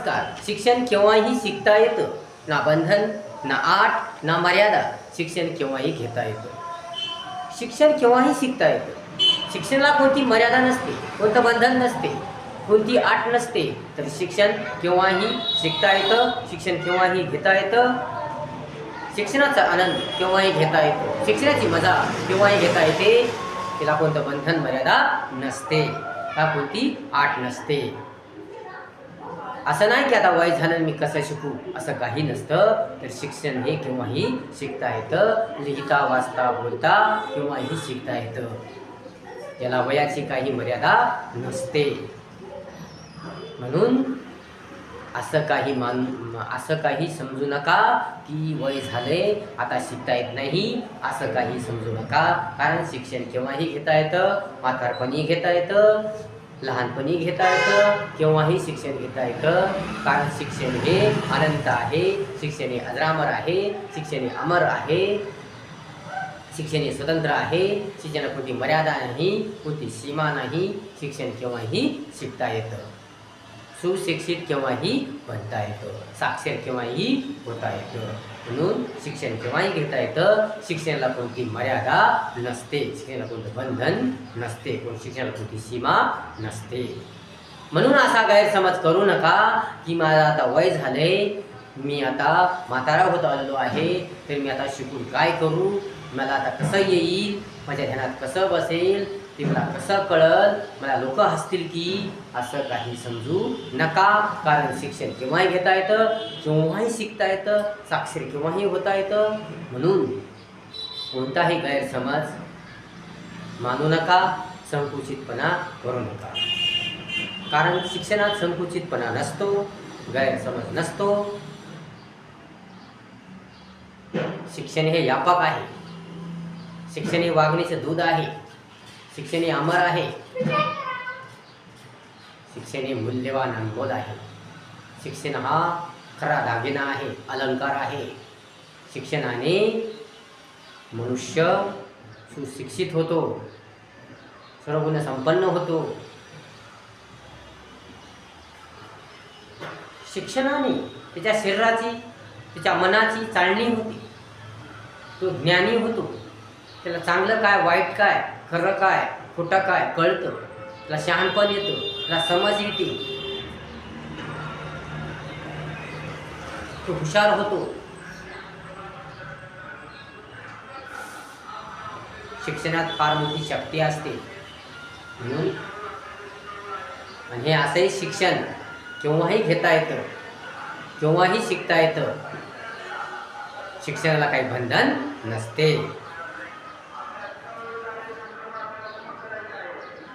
नमस्कार. शिक्षण केव्हाही शिकता येतं? ना बंधन ना आठ ना मर्यादा. शिक्षण केव्हाही घेता येतं? शिक्षण केव्हाही शिकता येतं? शिक्षणाला कोणती मर्यादा नसते कोणतं बंधन नसते कोणती आठ नसते तर शिक्षण केव्हाही शिकता येतं? शिक्षण केव्हाही घेता येतं? शिक्षणाचा आनंद केव्हाही घेता येतो? शिक्षणाची मजा केव्हाही घेता येते? तिला कोणतं बंधन मर्यादा नसते. का कोणती आठ नसते? असं नाही की आता वय झालं मी कसं शिकू? असं काही नसतं. तर शिक्षण हे केव्हाही शिकता येतं. लिहिता वाचता बोलता केव्हाही शिकता येतं. त्याला वयाची काही मर्यादा नसते. म्हणून असं काही मान असं काही समजू नका की वय झाले आता शिकता येत नाही. असं काही समजू नका. कारण शिक्षण केव्हाही घेता येतं म्हातारपणी घेता येतं. लहानपणी घेता येतं केव्हाही शिक्षण घेता येतं. कारण शिक्षण हे अनंत आहे. शिक्षण हे अजरामर आहे. शिक्षण हे अमर आहे. शिक्षण हे स्वतंत्र आहे. शिक्षणापुरती कोणती मर्यादा नाही कोणती सीमा नाही. शिक्षण केव्हाही शिकता येतं. सुशिक्षित केव्हाही बनता येतं. साक्षर केव्हाही होता येतं. म्हणून शिक्षण केव्हाही घेता येतं? शिक्षणाला कोणती मर्यादा नसते. शिक्षणाला कोणतं बंधन नसते. कोण शिक्षणाला कोणती सीमा नसते. म्हणून असा गैरसमज करू नका की माझं आता वय झाले मी आता म्हातारा होत आलेलो आहे. तर मी आता शिकून काय करू? मला आता कसं येईल? माझ्या ध्यानात कसं बसेल? ते मला कसं कळल मला लोक हसतील की असं काही समजू नका. कारण शिक्षण केव्हाही घेता येतं केव्हाही शिकता येतं साक्षर केव्हाही होता येतं. म्हणून कोणताही गैरसमज मानू नका संकुचितपणा करू नका. कारण शिक्षणात संकुचितपणा नसतो गैरसमज नसतो. शिक्षण हे व्यापक आहे. शिक्षण हे वागणीचं दूध आहे. शिक्षण हे अमर आहे. शिक्षण हे मूल्यवान अनमोल आहे. शिक्षण हा खरा दागिना आहे अलंकार आहे. शिक्षणाने मनुष्य सुशिक्षित होतो. सर्वगुण संपन्न होतो. शिक्षणाने त्याच्या शरीराची त्याच्या मनाची चालणी होती. तो ज्ञानी होतो. त्याला चांगलं काय वाईट काय खरं काय खोटं काय कळतं. तुला शहाणपण येतं तुला समज येते. तो हुशार होतो. शिक्षणात फार मोठी शक्ती असते. म्हणून आणि हे असंही शिक्षण केव्हाही घेता येतं केव्हाही शिकता येतं. शिक्षणाला काही बंधन नसते.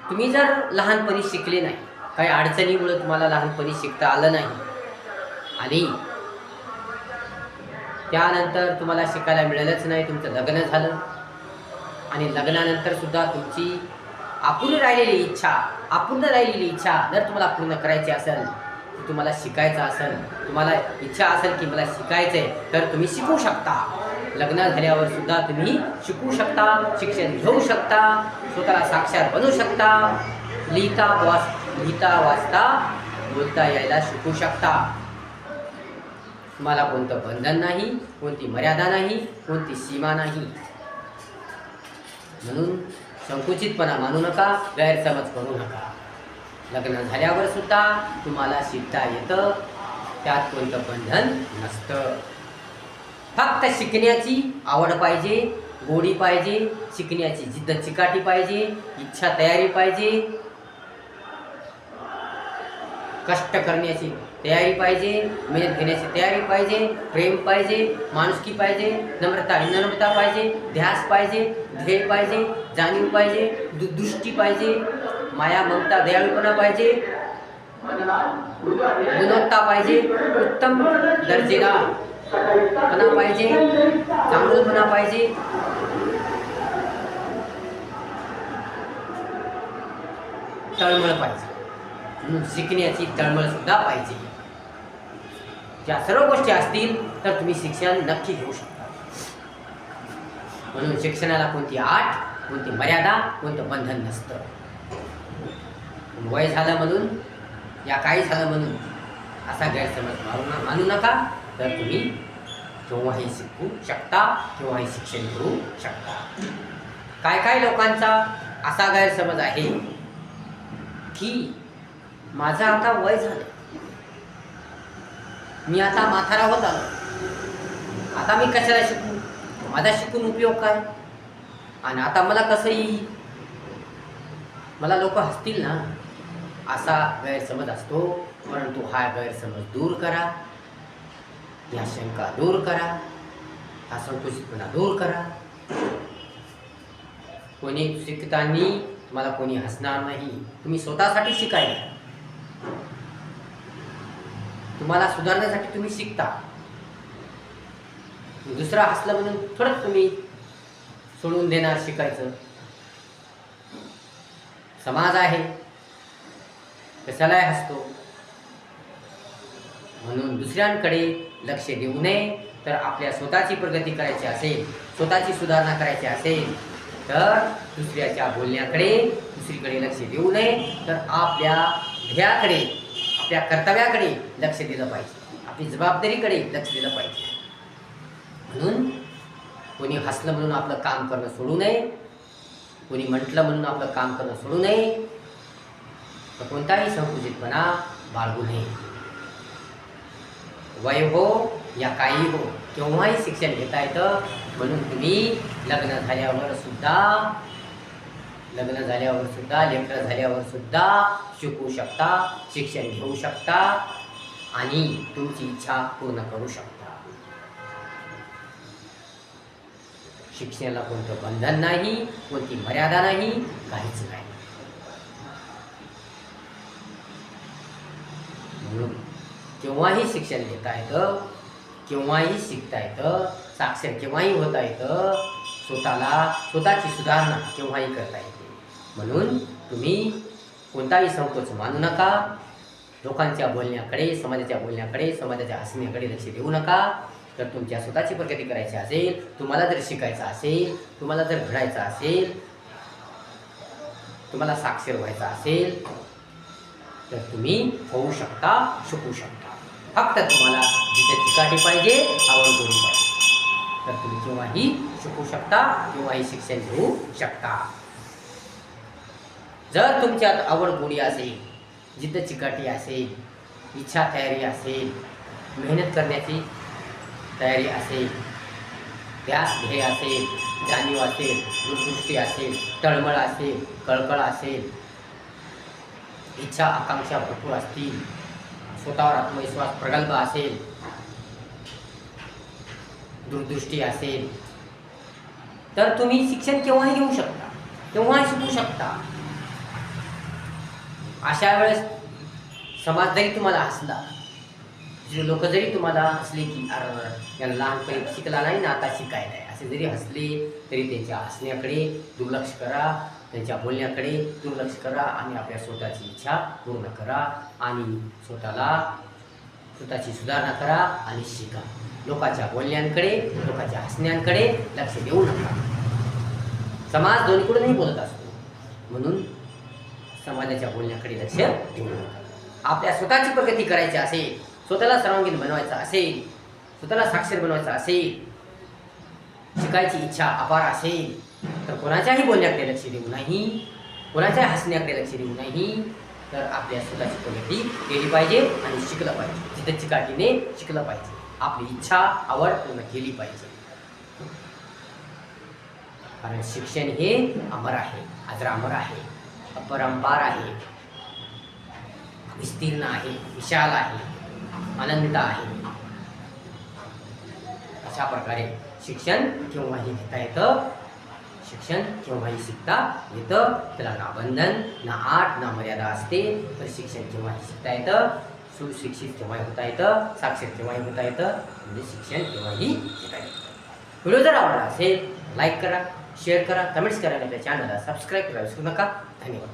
तुम्ही जर लहानपणी शिकले नाही काही अडचणीमुळे तुम्हाला लहानपणी शिकता आलं नाही आणि त्यानंतर तुम्हाला शिकायला मिळालंच नाही तुमचं लग्न झालं आणि लग्नानंतर सुद्धा तुमची अपूर्ण राहिलेली इच्छा अपूर्ण राहिलेली इच्छा जर तुम्हाला पूर्ण करायची असेल तुम्हाला शिकायचं असेल तुम्हाला इच्छा असेल की मला शिकायचं आहे तर तुम्ही शिकू शकता. लग्न झाल्यावर सुद्धा तुम्ही शिकू शकता शिक्षण घेऊ शकता स्वतःला साक्षर बनू शकता. लिहिता वाच लिहिता वाचता बोलता यायला शिकू शकता. तुम्हाला कोणतं बंधन नाही कोणती मर्यादा नाही कोणती सीमा नाही. म्हणून संकुचितपणा मानू नका गैरसमज करू नका. लग्न झाल्यावर सुद्धा तुम्हाला शिकता येतं त्यात कोणतं बंधन नसतं. फक्त शिकण्याची आवड पाहिजे गोडी पाहिजे शिकण्याची जिद्द चिकाटी पाहिजे इच्छा तयारी पाहिजे. कष्ट करण्याची तयारी पाहिजे मेहनत घेण्याची तयारी पाहिजे प्रेम पाहिजे माणुसकी पाहिजे नम्रता विनम्रता पाहिजे ध्यास पाहिजे ध्येय पाहिजे जाणीव पाहिजे दृष्टी पाहिजे माया ममता दयाळूपणा पाहिजे गुणवत्ता पाहिजे उत्तम दर्जेदार म्हणा पाहिजे. चांगलपणा पाहिजे. तळमळ पाहिजे. म्हणून शिकण्याची तळमळ सुद्धा पाहिजे. ज्या सर्व गोष्टी असतील तर तुम्ही शिक्षण नक्की घेऊ शकता. म्हणून शिक्षणाला कोणती आठ कोणती मर्यादा कोणतं बंधन नसतं. वय झालं म्हणून या काही झालं म्हणून असा गैरसमज मारू मानू नका. तर तुम्ही केव्हाही शिकू शकता केव्हाही शिक्षण घेऊ शकता. काय काय लोकांचा असा गैरसमज आहे की माझं आता वय झालं. मी आता म्हातारा होत आलो. आता मी कशाला शिकू? माझा शिकून उपयोग काय? आणि आता मला कसं येईल मला लोक हसतील ना असा गैरसमज असतो. परंतु हा गैरसमज दूर करा. या शंका दूर करा. हा संकुचितपणा दूर करा. कोणी शिकताना तुम्हाला कोणी हसणार नाही. तुम्ही स्वतःसाठी शिकायला. तुम्हाला सुधारण्यासाठी तुम्ही शिकता. दुसरा हसलं म्हणून थोडंच तुम्ही सोडून देणार शिकायचं. समाज आहे. कशालाही हसतो. म्हणून दुसऱ्यांकडे लक्ष देऊ नये तर आपल्या स्वतःची प्रगती करायची असेल स्वतःची सुधारणा करायची असेल तर दुसऱ्याच्या बोलण्याकडे दुसरीकडे लक्ष देऊ नये तर आपल्या ध्येयाकडे आपल्या कर्तव्याकडे लक्ष दिलं पाहिजे. आपली जबाबदारीकडे लक्ष दिलं पाहिजे. म्हणून कोणी हसलं म्हणून आपलं काम करणं सोडू नये कोणी म्हटलं म्हणून आपलं काम करणं सोडू नये तर कोणताही संकुचितपणा बाळगू नये. वय हो या काही हो. केव्हाही शिक्षण घेता येतं. म्हणून तुम्ही लग्न झाल्यावर सुद्धा लग्न झाल्यावर सुद्धा लेकर झाल्यावर सुद्धा शिकू शकता शिक्षण घेऊ शकता आणि तुमची इच्छा पूर्ण करू शकता. शिक्षणाला कोणतं बंधन नाही कोणती मर्यादा नाही काहीच नाही. म्हणून केव्हाही शिक्षण घेता येतं केव्हाही शिकता येतं साक्षर केव्हाही होता येतं स्वतःला स्वतःची सुधारणा केव्हाही करता येते. म्हणून तुम्ही कोणताही संकोच मानू नका. लोकांच्या बोलण्याकडे समाजाच्या बोलण्याकडे समाजाच्या हसण्याकडे लक्ष देऊ नका. तर तुमच्या स्वतःची प्रगती करायची असेल तुम्हाला जर शिकायचं असेल तुम्हाला जर घडायचं असेल तुम्हाला साक्षर व्हायचं असेल तर तुम्ही होऊ शकता शिकू शकता. फक्त तुम्हाला जिथे चिकाटी पाहिजे आवड गोडी पाहिजे. तर तुम्ही केव्हाही शिकू शकता केव्हाही शिक्षण घेऊ शकता. जर तुमच्यात आवड गोडी असेल जिद्द चिकाटी असेल इच्छा तयारी असेल मेहनत करण्याची तयारी असेल ध्यास ध्येय असेल जाणीव असेल दूरदृष्टी असेल तळमळ असेल कळकळ असेल इच्छा आकांक्षा भरपूर असतील स्वतःवर आत्मविश्वास प्रगल्भ असेल दूरदृष्टी असेल तर तुम्ही शिक्षण केव्हाही घेऊ शकता केव्हाही शिकू शकता. अशा वेळेस समाज जरी तुम्हाला हसला लोक जरी तुम्हाला हसले की अरे लहानपणी शिकला नाही ना आता शिकायला आहे. असे जरी हसले तरी त्यांच्या हसण्याकडे दुर्लक्ष करा. त्यांच्या बोलण्याकडे दुर्लक्ष करा आणि आपल्या स्वतःची इच्छा पूर्ण करा आणि स्वतःला स्वतःची सुधारणा करा आणि शिका. लोकांच्या बोलण्यांकडे लोकांच्या हसण्यांकडे लक्ष देऊ नका. समाज दोन्हीकडूनही बोलत असतो. म्हणून समाजाच्या बोलण्याकडे लक्ष देऊ नका. आपल्या स्वतःची प्रगती करायची असेल स्वतःला सर्वांगीण बनवायचं असेल स्वतःला साक्षर बनवायचं असेल शिकायची इच्छा अपार असेल तर कोणाच्याही बोलण्याकडे लक्ष देऊ नाही कोणाच्या हसण्याकडे लक्ष देऊ नाही तर आपल्या स्वतःची प्रगती केली पाहिजे आणि शिकलं पाहिजे. जिथे चिकाटीने शिकलं पाहिजे. आपली इच्छा आवड पूर्ण केली पाहिजे. कारण शिक्षण हे अमर आहे अजरामर आहे अपरंपार आहे. विस्तीर्ण आहे विशाल आहे अनंत आहे. अशा प्रकारे शिक्षण केव्हाही घेता येतं शिक्षण केव्हाही शिकता येतं. त्याला ना बंधन ना आठ ना मर्यादा असते. तर शिक्षण केव्हाही शिकता येतं. सुशिक्षित केव्हाही होता येतं. साक्षर केव्हाही होता येतं. म्हणजे शिक्षण केव्हाही घेता येतं. व्हिडिओ जर आवडला असेल लाईक करा शेअर करा कमेंट्स करा आणि आपल्या चॅनलला सबस्क्राईब करा विसरू नका. धन्यवाद.